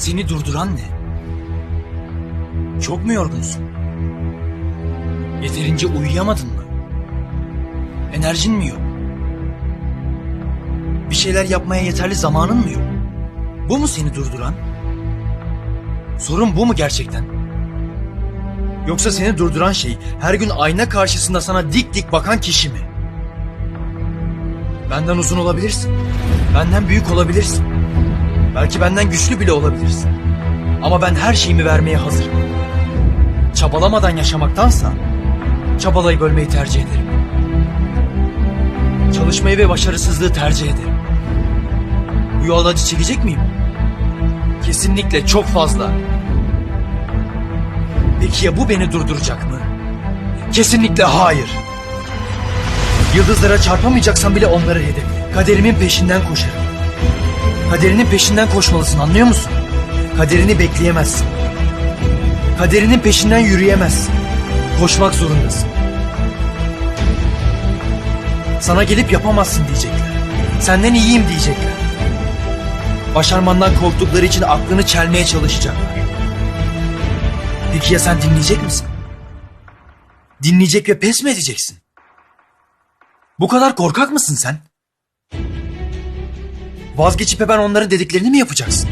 Seni durduran ne? Çok mu yorgunsun? Yeterince uyuyamadın mı? Enerjin mi yok? Bir şeyler yapmaya yeterli zamanın mı yok? Bu mu seni durduran? Sorun bu mu gerçekten? Yoksa seni durduran şey her gün ayna karşısında sana dik dik bakan kişi mi? Benden uzun olabilirsin. Benden büyük olabilirsin. Belki benden güçlü bile olabilirsin. Ama ben her şeyimi vermeye hazırım. Çabalamadan yaşamaktansa çabalayıp ölmeyi tercih ederim. Çalışmayı ve başarısızlığı tercih ederim. Bu yolda acı çekecek miyim? Kesinlikle çok fazla. Peki ya bu beni durduracak mı? Kesinlikle hayır. Yıldızlara çarpamayacaksam bile onları hedef. Kaderimin peşinden koşarım. Kaderinin peşinden koşmalısın anlıyor musun? Kaderini bekleyemezsin. Kaderinin peşinden yürüyemezsin. Koşmak zorundasın. Sana gelip yapamazsın diyecekler. Senden iyiyim diyecekler. Başarmandan korktukları için aklını çelmeye çalışacaklar. Peki ya sen dinleyecek misin? Dinleyecek ve pes mi edeceksin? Bu kadar korkak mısın sen? Vazgeçip hemen onların dediklerini mi yapacaksın?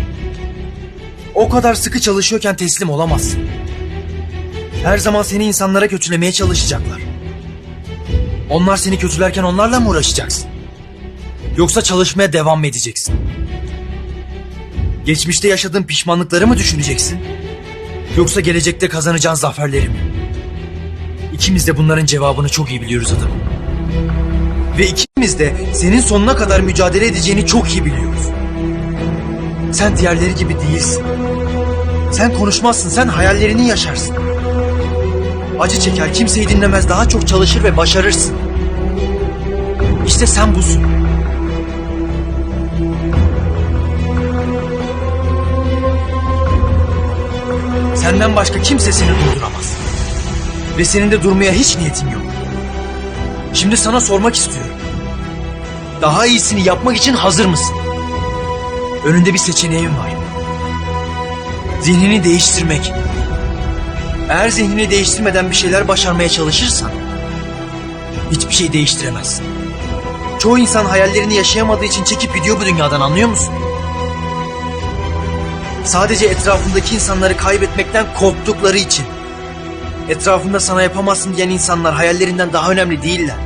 O kadar sıkı çalışıyorken teslim olamazsın. Her zaman seni insanlara kötülemeye çalışacaklar. Onlar seni kötülerken onlarla mı uğraşacaksın? Yoksa çalışmaya devam mı edeceksin? Geçmişte yaşadığın pişmanlıkları mı düşüneceksin? Yoksa gelecekte kazanacağın zaferleri mi? İkimiz de bunların cevabını çok iyi biliyoruz adam. Ve ikimiz de senin sonuna kadar mücadele edeceğini çok iyi biliyoruz. Sen diğerleri gibi değilsin. Sen konuşmazsın, sen hayallerini yaşarsın. Acı çeker, kimseyi dinlemez, daha çok çalışır ve başarırsın. İşte sen busun. Senden başka kimse seni durduramaz. Ve senin de durmaya hiç niyetin yok. Şimdi sana sormak istiyorum. Daha iyisini yapmak için hazır mısın? Önünde bir seçeneğin var. Zihnini değiştirmek. Eğer zihnini değiştirmeden bir şeyler başarmaya çalışırsan hiçbir şey değiştiremezsin. Çoğu insan hayallerini yaşayamadığı için çekip gidiyor bu dünyadan anlıyor musun? Sadece etrafındaki insanları kaybetmekten korktukları için. Etrafında sana yapamazsın diyen insanlar hayallerinden daha önemli değiller.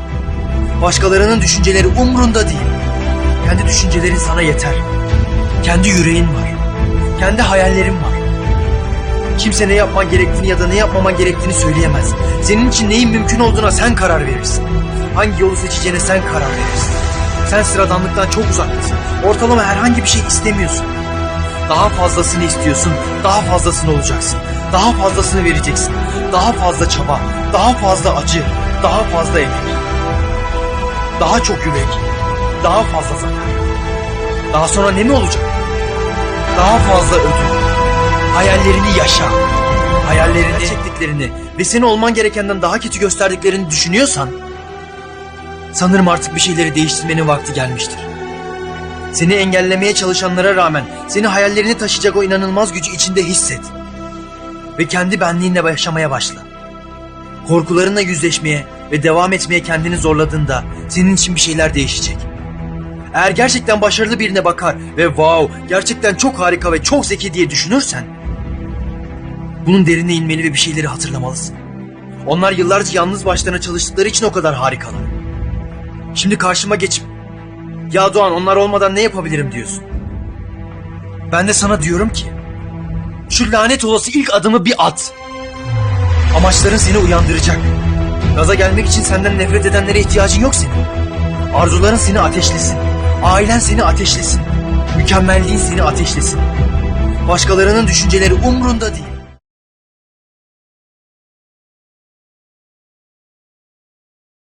Başkalarının düşünceleri umrunda değil. Kendi düşüncelerin sana yeter. Kendi yüreğin var. Kendi hayallerin var. Kimse ne yapman gerektiğini ya da ne yapmaman gerektiğini söyleyemez. Senin için neyin mümkün olduğuna sen karar verirsin. Hangi yolu seçeceğine sen karar verirsin. Sen sıradanlıktan çok uzaktasın. Ortalama herhangi bir şey istemiyorsun. Daha fazlasını istiyorsun, daha fazlasını olacaksın. Daha fazlasını vereceksin. Daha fazla çaba, daha fazla acı, daha fazla emek. Daha çok yürek, daha fazla zafer. Daha sonra ne mi olacak? Daha fazla ödül. Hayallerini yaşa. Hayallerini çektiklerini ve seni olman gerekenden daha kötü gösterdiklerini düşünüyorsan sanırım artık bir şeyleri değiştirmenin vakti gelmiştir. Seni engellemeye çalışanlara rağmen seni hayallerini taşıyacak o inanılmaz gücü içinde hisset. Ve kendi benliğinle yaşamaya başla. Korkularınla yüzleşmeye ve devam etmeye kendini zorladığında senin için bir şeyler değişecek. Eğer gerçekten başarılı birine bakar ve wow gerçekten çok harika ve çok zeki diye düşünürsen bunun derine inmeli ve bir şeyleri hatırlamalısın. Onlar yıllarca yalnız başlarına çalıştıkları için o kadar harikalar. Şimdi karşıma geçip ya Doğan onlar olmadan ne yapabilirim diyorsun. Ben de sana diyorum ki şu lanet olası ilk adımı bir at. Amaçların seni uyandıracak. Gaza gelmek için senden nefret edenlere ihtiyacın yok senin. Arzuların seni ateşlesin. Ailen seni ateşlesin. Mükemmelliğin seni ateşlesin. Başkalarının düşünceleri umrunda değil.